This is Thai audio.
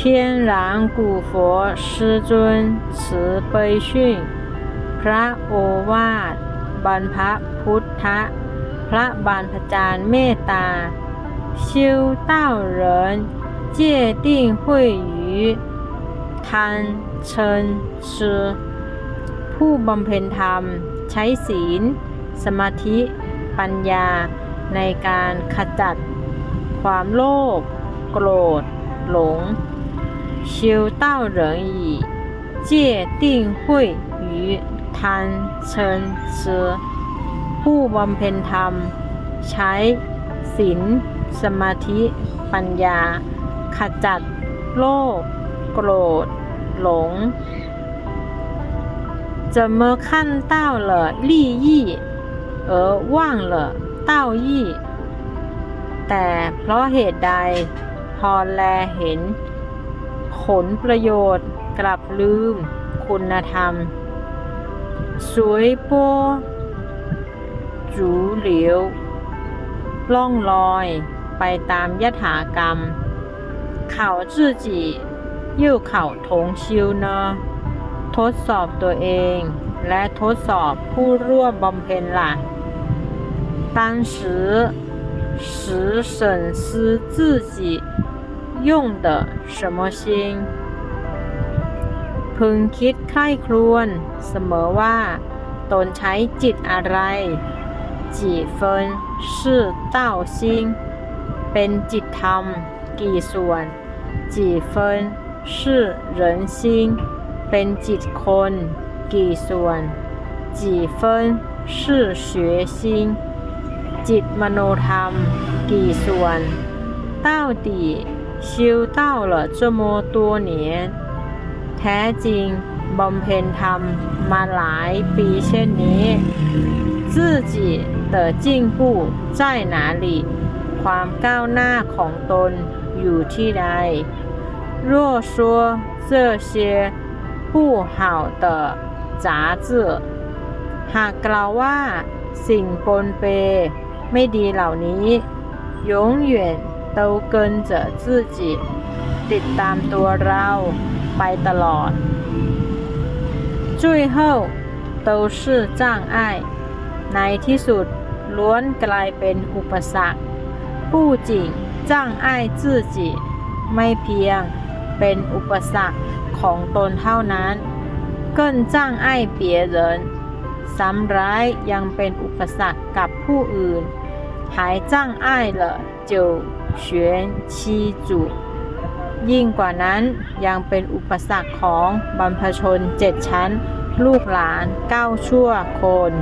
天然古佛师尊慈悲训 พระโอวาทบรรพพุทธ พระบรรพจารย์เมตตา修道人界定会于贪嗔痴ผู้บำเพ็ญธรรม ใช้ศีล สมาธิ ปัญญา ในการขจัด ความโลภ โกรธ หลง 修道人以界定会于贪嗔痴ผู้บำเพ็ญธรรม ใช้ศีล สมาธิ ปัญญา ขจัด โลภ โกรธ หลง怎么看到了利益而忘了道义แต่เพราะเหตุใด พอแลเห็น ผลประโยชน์กลับลืม คุณธรรม สวยโป้จูเหลียว ล่องลอย ไปตามยถากรรม เขา自己又考同修呢ทดสอบตัวเอง และทดสอบผู้ร่วมบำเพ็ญล่ะ当时时审思自己 用的什么心พึงคิดใคร่ครวญเสมอว่า ตนใช้จิตอะไรจีเฟินชื่อเต้าซิงเป็นจิตธรรม กี่ส่วนจีเฟินชื่อเหรินซิงเป็นจิตคน กี่ส่วนจีเฟินชื่อ学心จิตมโนธรรม กี่ส่วน到底 修到了这么多年แท้จริงบำเพ็ญธรรมมาหลายปีเช่นนี้自己的进步在哪里ความก้าวหน้าของตนอยู่ที่ใด若说这些不好的杂质หากกล่าวว่า สิ่งปนเป ไม่ดีเหล่านี้永远 都跟着自己ติดตามตัวเราไปตลอด最后都是障碍ในที่สุดล้วนกลายเป็นอุปสรรคผู้จริงจ้างอ้ายจื้อจิไม่เพียงเป็นอุปสรรคของตนเท่านั้น更จ้างอ้ายเปียเรินซ้ำร้ายยังเป็นอุปสรรคกับผู้อื่น还障碍了 九玄七祖ยิ่งกว่านั้นยังเป็นอุปสรรคของบรรพชนเจ็ดชั้น ลูกหลานเก้าชั่วคน